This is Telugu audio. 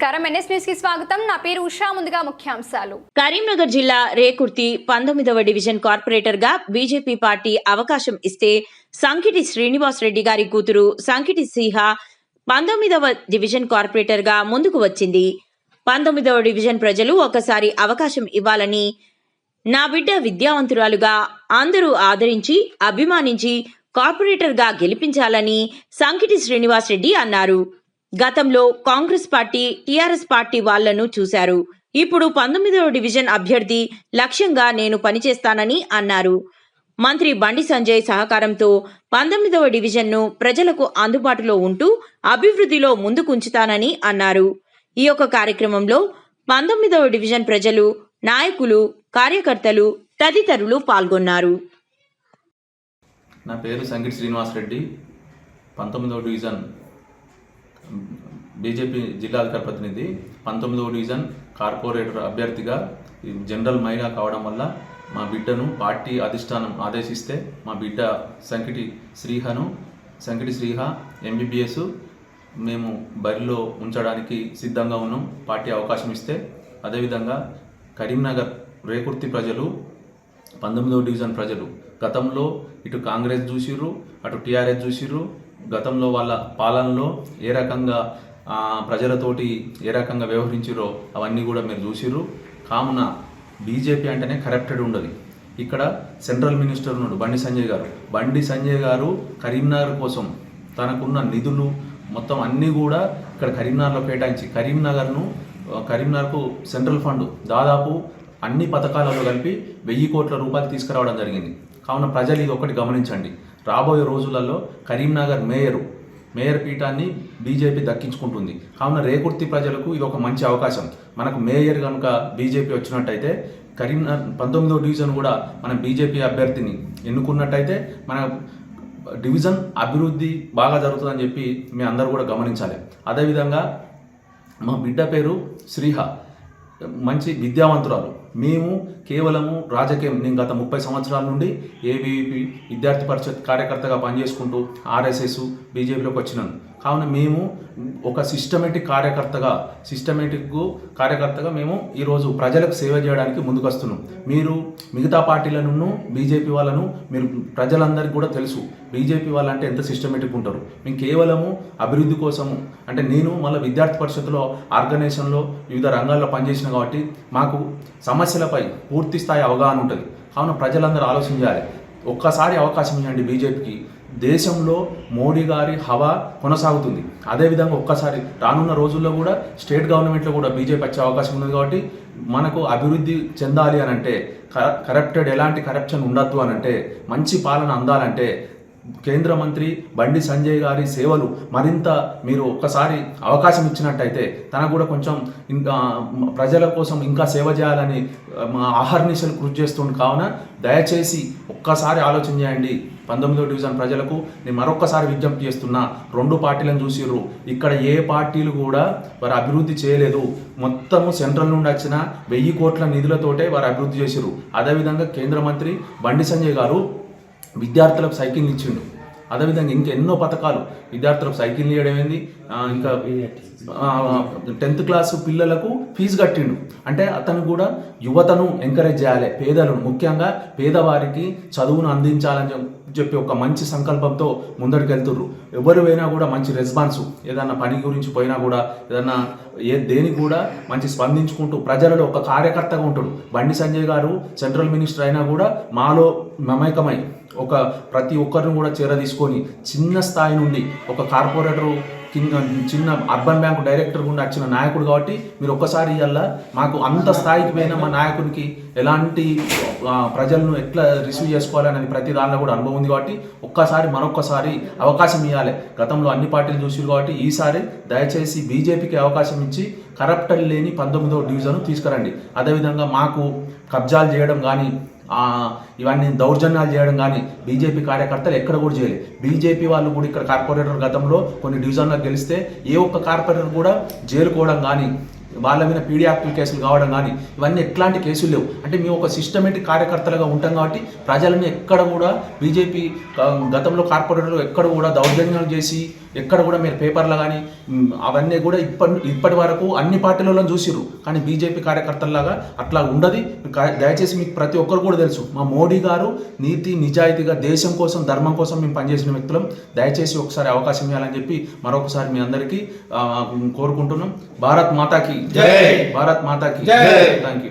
నమస్కారం. ఎన్ఎస్కి స్వాగతం. నా పేరు ఉషా. ముందుగా ముఖ్యాంశాలు. కరీంనగర్ జిల్లా రేకుర్తి పంతొమ్మిదవ డివిజన్ కార్పొరేటర్గా బీజేపీ పార్టీ అవకాశం ఇస్తే సంకిటి శ్రీనివాస్ రెడ్డి గారి కూతురు సంకిటి సిహ పంతొమ్మిదవ డివిజన్ కార్పొరేటర్గా ముందుకు వచ్చింది. పంతొమ్మిదవ డివిజన్ ప్రజలు ఒకసారి అవకాశం ఇవ్వాలని నా బిడ్డ విద్యావంతురాలుగా అందరూ ఆదరించి అభిమానించి కార్పొరేటర్గా గెలిపించాలని సంకిటి శ్రీనివాస్ రెడ్డి అన్నారు. గతంలో కాంగ్రెస్ పార్టీ టీఆర్ఎస్ పార్టీ వాళ్ళను చూశారు. ఇప్పుడు పంతొమ్మిదవ డివిజన్ అభ్యర్థి లక్ష్యంగా నేను పనిచేస్తానని అన్నారు. మంత్రి బండి సంజయ్ సహకారంతో పంతొమ్మిదవ డివిజన్ను ప్రజలకు అందుబాటులో ఉంటూ అభివృద్ధిలో ముందుకుంచుతానని అన్నారు. ఈ యొక్క కార్యక్రమంలో పంతొమ్మిదవ డివిజన్ ప్రజలు నాయకులు కార్యకర్తలు తదితరులు పాల్గొన్నారు. నా పేరు సంగీత్ శ్రీనివాస్ రెడ్డి పంతొమ్మిదవ డివిజన్ బీజేపీ జిల్లా అధికార ప్రతినిధి పంతొమ్మిదవ డివిజన్ కార్పొరేటర్ అభ్యర్థిగా జనరల్ మైగా కావడం వల్ల మా బిడ్డను పార్టీ అధిష్టానం ఆదేశిస్తే మా బిడ్డ సంకిటి శ్రీహను సంకిటి శ్రీహ ఎంబీబీఎస్ మేము బరిలో ఉంచడానికి సిద్ధంగా ఉన్నాం పార్టీ అవకాశం ఇస్తే. అదేవిధంగా కరీంనగర్ రేకుర్తి ప్రజలు పంతొమ్మిదవ డివిజన్ ప్రజలు గతంలో ఇటు కాంగ్రెస్ చూసిర్రు అటు టీఆర్ఎస్ చూసిర్రు. గతంలో వాళ్ళ పాలనలో ఏ రకంగా ప్రజలతోటి ఏ రకంగా వ్యవహరించారో అవన్నీ కూడా మీరు చూసిర్రు. కావున బీజేపీ అంటేనే కరప్టెడ్ ఉండదు. ఇక్కడ సెంట్రల్ మినిస్టర్ ఉన్నాడు బండి సంజయ్ గారు. బండి సంజయ్ గారు కరీంనగర్ కోసం తనకున్న నిధులు మొత్తం అన్నీ కూడా ఇక్కడ కరీంనగర్లో కేటాయించి కరీంనగర్ను కరీంనగర్కు సెంట్రల్ ఫండ్ దాదాపు అన్ని పథకాలలో కలిపి వెయ్యి కోట్ల రూపాయలు తీసుకురావడం జరిగింది. కావున ప్రజలు ఇది ఒకటి గమనించండి. రాబోయే రోజులలో కరీంనగర్ మేయరు మేయర్ పీఠాన్ని బీజేపీ దక్కించుకుంటుంది. కావున రేకుర్తి ప్రజలకు ఇది ఒక మంచి అవకాశం. మనకు మేయర్ కనుక బీజేపీ వచ్చినట్టయితే కరీంనగర్ పంతొమ్మిదో డివిజన్ కూడా మనం బీజేపీ అభ్యర్థిని ఎన్నుకున్నట్టయితే మన డివిజన్ అభివృద్ధి బాగా జరుగుతుందని చెప్పి మీ అందరూ కూడా గమనించాలి. అదేవిధంగా మా బిడ్డ పేరు శ్రీహ. మంచి విద్యావంతురాలు. మేము కేవలము రాజకీయం. నేను గత ముప్పై సంవత్సరాల నుండి ఏబీవీపీ విద్యార్థి పరిషత్ కార్యకర్తగా పనిచేసుకుంటూ ఆర్ఎస్ఎస్ బీజేపీలోకి వచ్చినాను. కావున మేము ఒక సిస్టమేటిక్ కార్యకర్తగా సిస్టమేటిక్ కార్యకర్తగా మేము ఈరోజు ప్రజలకు సేవ చేయడానికి ముందుకు వస్తున్నాం మీరు మిగతా పార్టీలను బీజేపీ వాళ్ళను మీరు ప్రజలందరికీ కూడా తెలుసు. బీజేపీ వాళ్ళంటే ఎంత సిస్టమేటిక్ ఉంటారు. మేము కేవలము అభివృద్ధి కోసము అంటే నేను మళ్ళీ విద్యార్థి పరిషత్తులో ఆర్గనైజేషన్లో వివిధ రంగాల్లో పనిచేసిన కాబట్టి మాకు సమస్యలపై పూర్తి స్థాయి అవగాహన ఉంటుంది. కావున ప్రజలందరూ ఆలోచించాలి ఒక్కసారి అవకాశం ఇవ్వండి బీజేపీకి. దేశంలో మోడీ గారి హవా కొనసాగుతుంది. అదేవిధంగా ఒక్కసారి రానున్న రోజుల్లో కూడా స్టేట్ గవర్నమెంట్లో కూడా బీజేపీ వచ్చే అవకాశం ఉంది కాబట్టి మనకు అభివృద్ధి చెందాలి అని అంటే కరప్టెడ్ ఎలాంటి కరప్షన్ ఉండద్దు అని అంటే మంచి పాలన అందాలంటే కేంద్ర మంత్రి బండి సంజయ్ గారి సేవలు మరింత మీరు ఒక్కసారి అవకాశం ఇచ్చినట్టయితే తనకు కూడా కొంచెం ఇంకా ప్రజల కోసం ఇంకా సేవ చేయాలని మా ఆహర్నిశలు కృషి చేస్తుంది కావున దయచేసి ఒక్కసారి ఆలోచన చేయండి. పంతొమ్మిదో డివిజన్ ప్రజలకు నేను మరొక్కసారి విజ్ఞప్తి చేస్తున్నా రెండు పార్టీలను చూసిర్రు. ఇక్కడ ఏ పార్టీలు కూడా వారు అభివృద్ధి చేయలేదు. మొత్తము సెంట్రల్ నుండి వచ్చిన వెయ్యి కోట్ల నిధులతోటే వారు అభివృద్ధి చేసిర్రు. అదేవిధంగా కేంద్ర మంత్రి బండి సంజయ్ గారు విద్యార్థులకు సైకిల్ ఇచ్చిండు. అదేవిధంగా ఇంకా ఎన్నో పథకాలు విద్యార్థులకు సైకిల్ ఇవ్వడం ఏంది? ఇంకా టెన్త్ క్లాస్ పిల్లలకు ఫీజు కట్టిండు. అంటే అతను కూడా యువతను ఎంకరేజ్ చేయాలి. పేదలను ముఖ్యంగా పేదవారికి చదువును అందించాలని చెప్పి ఒక మంచి సంకల్పంతో ముందరికి వెళ్తుర్రు ఎవరు పోయినా కూడా మంచి రెస్పాన్స్. ఏదన్నా పని గురించి పోయినా కూడా ఏదన్నా ఏ దేనికి కూడా మంచి స్పందించుకుంటూ ప్రజలలో ఒక కార్యకర్తగా ఉంటాడు. బండి సంజయ్ గారు సెంట్రల్ మినిస్టర్ అయినా కూడా మాలో మమేకమై ఒక ప్రతి ఒక్కరిని కూడా చేర తీసుకొని చిన్న స్థాయి నుండి ఒక కార్పొరేటర్ కింద చిన్న అర్బన్ బ్యాంక్ డైరెక్టర్ గుండా వచ్చిన నాయకుడు కాబట్టి మీరు ఒక్కసారి ఇవాళ మాకు అంత స్థాయికి పోయిన మా నాయకునికి ఎలాంటి ప్రజలను ఎట్లా రిసీవ్ చేసుకోవాలనేది ప్రతి దానిలో కూడా అనుభవం ఉంది కాబట్టి ఒక్కసారి మరొక్కసారి అవకాశం ఇవ్వాలి గతంలో అన్ని పార్టీలు చూసారు కాబట్టి ఈసారి దయచేసి బీజేపీకి అవకాశం ఇచ్చి కరప్టర్ లేని పంతొమ్మిదవ డివిజన్ తీసుకురండి. అదేవిధంగా మాకు కబ్జాలు చేయడం కానీ ఇవన్నీ దౌర్జన్యాలు చేయడం కానీ బీజేపీ కార్యకర్తలు ఎక్కడ కూడా చేయలేదు బీజేపీ వాళ్ళు కూడా ఇక్కడ కార్పొరేటర్ గతంలో కొన్ని డివిజన్లో గెలిస్తే ఏ ఒక్క కార్పొరేటర్ కూడా జైలుకోవడం కానీ వాళ్ళ మీద పీడీ యాక్టివ్ కేసులు కావడం కానీ ఇవన్నీ ఎట్లాంటి కేసులు లేవు. అంటే మేము ఒక సిస్టమేటిక్ కార్యకర్తలుగా ఉంటాం కాబట్టి ప్రజలను ఎక్కడ కూడా బీజేపీ గతంలో కార్పొరేటర్లు ఎక్కడ కూడా దౌర్జన్యాలు చేసి ఎక్కడ కూడా మీరు పేపర్లో కానీ అవన్నీ కూడా ఇప్పటి ఇప్పటి వరకు అన్ని పార్టీలలో చూసిర్రు. కానీ బీజేపీ కార్యకర్తల్లాగా అట్లా ఉండదు. దయచేసి మీకు ప్రతి ఒక్కరు కూడా తెలుసు. మా మోడీ గారు నీతి నిజాయితీగా దేశం కోసం ధర్మం కోసం మేము పనిచేసిన వ్యక్తులం. దయచేసి ఒకసారి అవకాశం ఇవ్వాలని చెప్పి మరొకసారి మీ అందరికీ కోరుకుంటున్నాం. భారత్ మాతాకి. జై. భారత్ మాతాకి. జై. Thank you